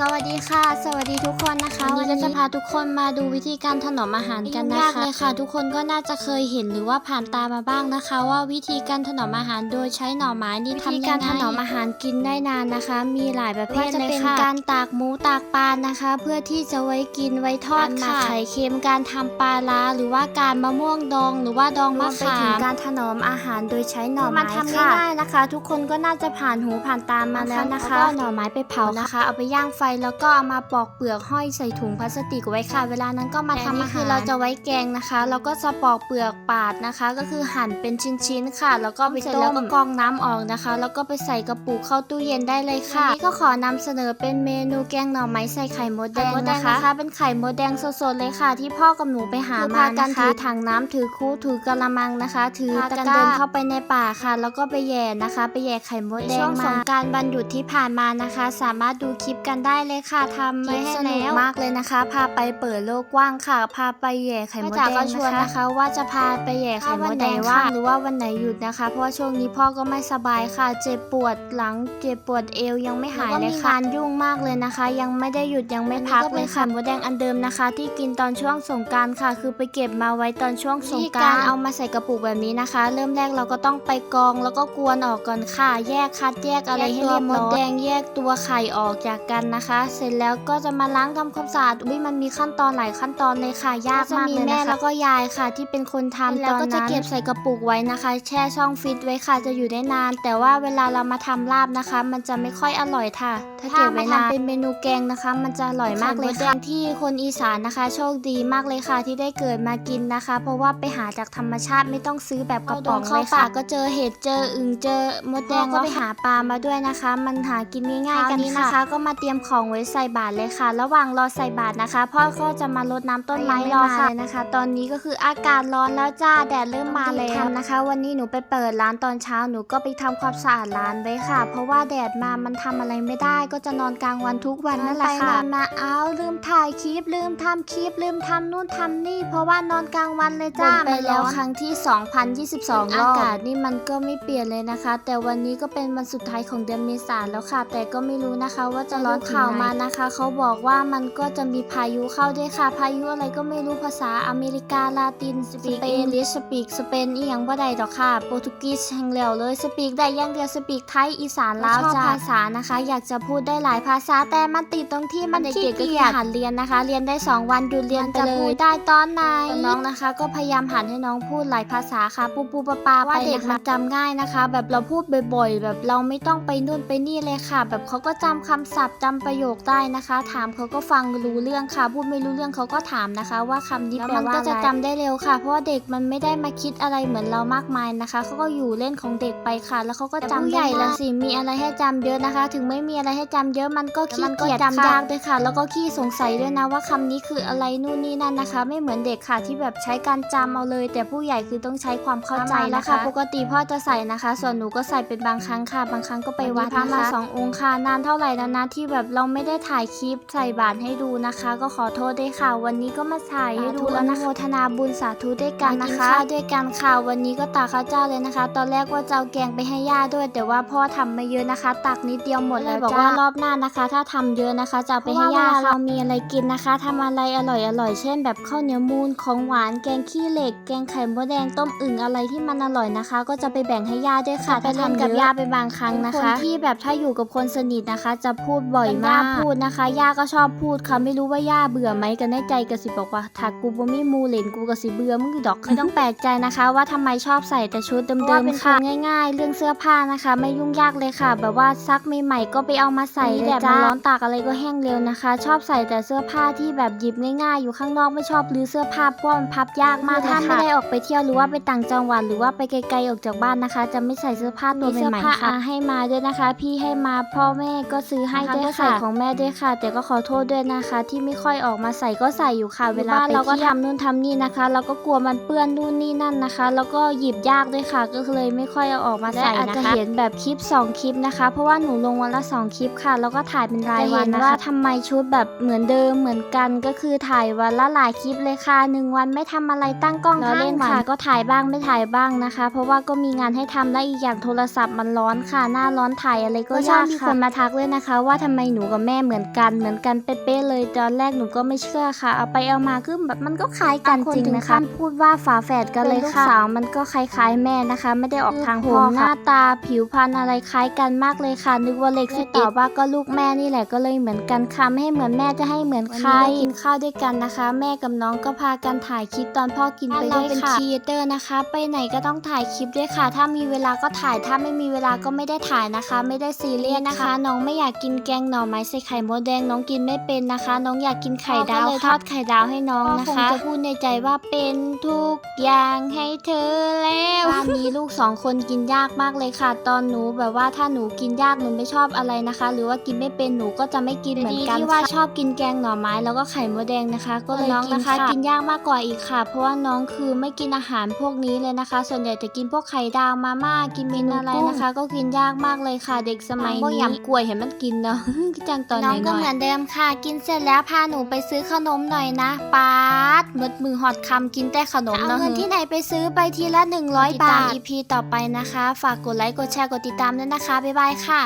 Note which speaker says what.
Speaker 1: สวัสดีค่ะ สวัสดีทุกคนนะคะวันนี้ก็จะพาทุกคนมาดูวิธีการถนอมอาหารกันนะคะเลยค่ะ ทุกคนก็น่าจะเคยเห็นหรือว่าผ่านตามาบ้างนะคะ ว่าวิธีการถนอมอาหารโดยใช้หน่อไม้นี่ทำการถนอมอาหารกินได้นานนะคะ มีหลายประเภทเลยค่ะการตากหมูตากปลานะคะ เพื่อที่จะไว้กินไว้ทอดค่ะไข่เค็มการทำปลาล้าหรือว่าการมะม่วงดอง หรือว่าดองมะขามไปถึงการถนอมอาหารโดยใช้หน่อไม้ค่ะมันทำง่ายๆนะคะ ทุกคนก็น่าจะผ่านหูผ่านตามาแล้วนะคะก็หน่อไม้ไปเผานะคะ เอาไปย่างไฟแล้วก็เอามาปอกเปลือกห้อยใส่ถุงพลาสติกไว้ค่ะ เวลานั้นก็มาทำอาหารคือเราจะไว้แกงนะคะ แล้วก็จะปอกเปลือกปาดนะคะ ก็คือหั่นเป็นชิ้นๆค่ะ แล้วก็ไปต้มแล้วก็กรองน้ำออกนะคะ แล้วก็ไปใส่กระปุกเข้าตู้เย็นได้เลยค่ะนี่ก็ขอนำเสนอเป็นเมนูแกงหน่อไม้ใส่ไข่มดแดงนะคะ เป็นไข่มดแดงสดๆเลยค่ะ ที่พ่อกับหนูไปหามากันถือถังน้ำถือคูถือกระมังนะคะ ถือตะกร้าเดินเข้าไปในป่าค่ะ แล้วก็ไปแย่นะคะ ไปแย่ไข่มดแดงมาช่วงสงกรารบันหยุดที่ผ่านมานะคะ สามารถดูคลิปกันได้เลยค่ะทำไว้ให้แล้วมากเลยนะคะ พาไปเปิดโลกกว้างค่ะ พาไปแย่ไข่มดแดงก็ชวนนะคะ ว่าจะพาไปแย่ไข่มดแดงว่างหรือว่าวันไหนหยุดนะคะ เพราะว่าช่วงนี้พ่อก็ไม่สบายค่ะ เจ็บปวดหลังเจ็บปวดเอวยังไม่หายเลยค่ะงานยุ่งมากเลยนะคะ ยังไม่ได้หยุดยังไม่พักเลยค่ะมดแดงอันเดิมนะคะ ที่กินตอนช่วงสงกรารค่ะ คือไปเก็บมาไว้ตอนช่วงสงกรารเอามาใส่กระปุกแบบนี้นะคะ เริ่มแรกเราก็ต้องไปกรองแล้วก็กวนออกก่อนค่ะ แยกคัดแยกอะไรให้เรียบร้อยมดแดงแยกตัวไข่ออกจากกันนะคะเสร็จแล้วก็จะมาล้างทำความสะอาดอุ้ยมันมีขั้นตอนหลายขั้นตอนเลยค่ะ ยากมากเลยนะคะแม่แล้วก็ยายค่ะ ที่เป็นคนทำแล้วก็จะเก็บใส่กระปุกไว้นะคะ แช่ช่องฟิตไว้ค่ะจะอยู่ได้นาน แต่ว่าเวลาเรามาทำลาบนะคะ มันจะไม่ค่อยอร่อยค่ะ ถ้าเก็บไว้นานเป็นเมนูแกงนะคะ มันจะอร่อยมากเลยค่ะที่คนอีสานนะคะ โชคดีมากเลยค่ะที่ได้เกิดมากินนะคะ เพราะว่าไปหาจากธรรมชาติไม่ต้องซื้อแบบกระป๋องเลยค่ะก็เจอเห็ดเจออึ่งเจอมดแดงก็ไปหาปลามาด้วยนะคะ มันหากินง่ายๆกันนะคะ ก็มาเตรียมของไว้ใส่บาตรเลยค่ะ ระหว่างรอใส่บาตรนะคะ พ่อก็จะมารดน้ำต้นไม้รอค่ะเลยนะคะ ตอนนี้ก็คืออากาศร้อนแล้วจ้าแดดเริ่มมาแล้วนะคะ วันนี้หนูไปเปิดร้านตอนเช้าหนูก็ไปทำความสะอาดร้านไว้ค่ะ เพราะว่าแดดมามันทำอะไรไม่ได้ ก็จะนอนกลางวันทุกวันนั่นแหละค่ะมาเอาลืมถ่ายคลิปลืมทำคลิปลืมทำนู่นทำนี่ เพราะว่านอนกลางวันเลยจ้าไปแล้วครั้งที่ 2022รอบอากาศนี่มันก็ไม่เปลี่ยนเลยนะคะ แต่วันนี้ก็เป็นวันสุดท้ายของเดือนเมษาแล้วค่ะ แต่ก็ไม่รู้นะคะว่าจะร้อนข่าวมานะคะ เขาบอกว่ามันก็จะมีพายุเข้าด้วยค่ะ พายุอะไรก็ไม่รู้ภาษาอเมริกาลาตินสเปนลิสปีกสเปนอีหยังบ่ได้ดอกค่ะ โปรตุกีสแห่งแล้วเลยสปีกได้อย่างเดียวสปีกไทยอีสานลาวจ้าภาษานะคะ อยากจะพูดได้หลายภาษาแต่มันติดตรงที่มันขี้เกียจหัดเรียนนะคะ เรียนได้ 2 วันหยุดเรียนไปเลยได้ตอนไหนน้องนะคะ ก็พยายามหัดให้น้องพูดหลายภาษาค่ะปูปูปะปาว่าเด็กมันจำง่ายนะคะ แบบเราพูดบ่อยๆ แบบเราไม่ต้องไปนู่นไปนี่เลยค่ะ แบบเขาก็จำคำศัพท์จำประโยคได้นะคะ ถามเขาก็ฟังรู้เรื่องค่ะ พูดไม่รู้เรื่องเขาก็ถามนะคะ ว่าคำนี้แปลว่าอะไรก็จะจำได้เร็วค่ะ เพราะว่าเด็กมันไม่ได้มาคิดอะไรเหมือนเรามากมายนะคะเขาก็อยู่เล่นของเด็กไปค่ะ แล้วเขาก็จำใหญ่ละสิมีอะไรให้จำเยอะนะคะ ถึงไม่มีอะไรให้จำเยอะมันก็ขี้เกียจจำยากด้วยค่ะ แล้วก็ขี้สงสัยด้วยนะว่าคำนี้คืออะไรนู่นนี่นั่นนะคะ ไม่เหมือนเด็กค่ะที่แบบใช้การจำเอาเลย แต่ผู้ใหญ่คือต้องใช้ความเข้าใจนะคะปกติพ่อจะใส่นะคะ ส่วนหนูก็ใส่เป็นบางครั้งค่ะ บางครั้งก็ไปวัดนะคะมาสององค์ค่ะนานเท่าไหร่แล้วนะที่แบบเราไม่ได้ถ่ายคลิปใส่บาตรให้ดูนะคะ ก็ขอโทษด้วยค่ะ วันนี้ก็มาถ่ายให้ดูแล้วนะคะโมทนาบุญสาธุด้วยกันนะคะด้วยกันค่ะวันนี้ก็ตักข้าวเจ้าเลยนะคะ ตอนแรกว่าจะเอาแกงไปให้ย่าด้วย แต่ว่าพ่อทำมาเยอะนะคะ ตักนิดเดียวหมดเลยบอกว่ารอบหน้านะคะ ถ้าทำเยอะนะคะ จะเอาไปให้ย่าเรามีอะไรกินนะคะทำอะไรอร่อยอร่อยๆเช่น แบบข้าวเหนียวมูนของหวานแกงขี้เหล็ก แกงไข่มดแดงต้มอึ่งอะไรที่มันอร่อยนะคะ ก็จะไปแบ่งให้ย่าด้วยค่ะไปเล่นกับย่าไปบางครั้งนะคะ ที่แบบถ้าอยู่กับคนสนิทนะคะ จะพูดบ่อยมากพูดนะคะ ย่าก็ชอบพูดค่ะไม่รู้ว่าย่าเบื่อไหมกันในใจกระสิบอกว่าถ้ากูบ่มีหมูเหลนกูกระสิเบื่อมึงอยู่ดอกไม่ต้องแปลกใจนะคะ ว่าทำไมชอบใส่แต่ชุดเดิมๆค่ะง่ายๆ เรื่องเสื้อผ้านะคะ ไม่ยุ่งยากเลยค่ะ แบบว่าซักใหม่ๆก็ไปเอามาใส่แดดมันร้อนตากอะไรก็แห้งเร็วนะคะ ชอบใส่แต่เสื้อผ้าที่แบบหยิบง่ายๆ อยู่ข้างนอกไม่ชอบรื้อเสื้อผ้าเพราะว่ามันพับยากมากถ้าไม่ได้ออกไปเที่ยวหรือว่าไปต่างจังหวัดหรือว่าไปไกลๆออกจากบ้านนะคะ จะไม่ใส่เสื้อผ้าตัวใหม่ๆค่ะให้มาด้วยนะคะ พี่ให้มาพ่อแม่ก็ซื้อให้ด้วยค่ะของแม่ด้วยค่ะ แต่ก็ขอโทษด้วยนะคะ ที่ไม่ค่อยออกมาใส่ก็ใส่อยู่ค่ะ เวลาไปเราก็ทำนู่นทำนี่นะคะ เราก็กลัวมันเปื้อนนู่นนี่นั่นนะคะ แล้วก็หยิบยากด้วยค่ะ ก็เลยไม่ค่อยเอาออกมาใส่นะคะอาจจะเห็นแบบคลิป 2 คลิปนะคะ เพราะว่าหนูลงวันละ 2 คลิปค่ะ แล้วก็ถ่ายเป็นรายวันนะคะว่าทำไมชุดแบบเหมือนเดิมเหมือนกันก็คือถ่ายวันละหลายคลิปเลยค่ะหนึ่งวันไม่ทำอะไรตั้งกล้องเล่นค่ะก็ถ่ายบ้างไม่ถ่ายบ้างนะคะ เพราะว่าก็มีงานให้ทำและอีกอย่างโทรศัพท์มันร้อนค่ะ หน้าร้อนถ่ายอะไรก็ยากค่ะมีคนมาทักเลยนะคะ ว่าทำไมหนูกับแม่เหมือนกันเหมือนกันเป๊ะๆเลยตอนแรกหนูก็ไม่เชื่อค่ะ เอาไปเอามาคือแบบมันก็คล้ายกันจริงนะคะพูดว่าฝาแฝดกันเลยค่ะสาวมันก็คล้ายๆแม่นะคะ ไม่ได้ออกทางพ่อหน้าตาผิวพรรณอะไรคล้ายกันมากเลยค่ะ นึกว่าเล็กสิตอบว่าก็ลูกแม่นี่แหละก็เลยเหมือนกันค่ะไม่ให้เหมือนแม่จะให้เหมือนใครกินข้าวด้วยกันนะคะ แม่กับน้องก็พากันถ่ายคลิปตอนพ่อกินไปด้วยค่ะครีเอเตอร์นะคะ ไปไหนก็ต้องถ่ายคลิปด้วยค่ะ ถ้ามีเวลาก็ถ่ายถ้าไม่มีเวลาก็ไม่ได้ถ่ายนะคะ ไม่ได้ซีเรียสนะคะ น้องไม่อยากกินแกงหน่อไม้ใส่ไข่มดแดงน้องกินไม่เป็นนะคะ น้องอยากกินไข่ดาวเลยทอดไข่ดาวให้น้องนะคะจะพูดในใจว่าเป็นทุกอย่างให้เธอแล้วบ้านนี้ลูกสองคนกินยากมากเลยค่ะ ตอนหนูแบบว่าถ้าหนูกินยากหนูไม่ชอบอะไรนะคะ หรือว่ากินไม่เป็นหนูก็จะไม่กินเหมือนกันที่ว่าชอบกินแกงหน่อไม้แล้วก็ไข่มดแดงนะคะ ก็เลยน้องนะคะ กินยากมากกว่าอีกค่ะ เพราะว่าน้องคือไม่กินอาหารพวกนี้เลยนะคะ ส่วนใหญ่จะกินพวกไข่ดาวมาม่ากินเมนูอะไรนะคะ ก็กินยากมากเลยค่ะ เด็กสมัยนี้ยำกล้วยเห็นมันกินเนาะจังตอนน้องก็เหมือนเดิมค่ะ กินเสร็จแล้วพาหนูไปซื้อขนมหน่อยนะป๊าดมดมือหอดคำกินแต่ขนมเนาะเอาเงินที่ไหนไปซื้อไปทีละ 100 บาท EP ต่อไปนะคะ ฝากกดไลค์กดแชร์กดติดตามด้วยนะคะ บ๊ายบายค่ะ